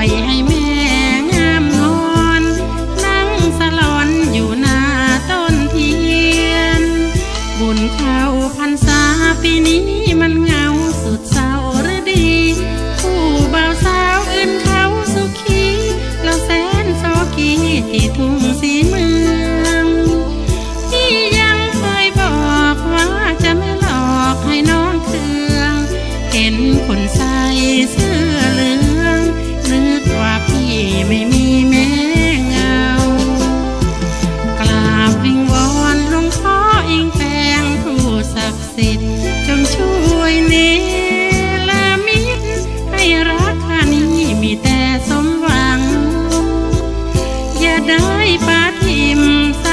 อยให้แม่งามนอน นั่งสลอนอยู่หน้าต้นเทียน บุญเข้าพรรษาปีนี้มันเงาสุดเศร้าหรือดี ผู้บ่าวสาวอื่นเขาสุขีเราแสนโซกีที่ทุ่งสีเมืองที่ยังเคยบอกว่าจะไม่หลอกให้น้องเคือง เห็นคนใส่เสื้อ ไม่มีแม้เงากราบวิงวอนหลวงพ่ออิงแปงผู้ศักดิ์สิทธิ์จงช่วยเนลามิตให้รักอันี้มีแต่สมหวัง อย่าได้ปาทิมส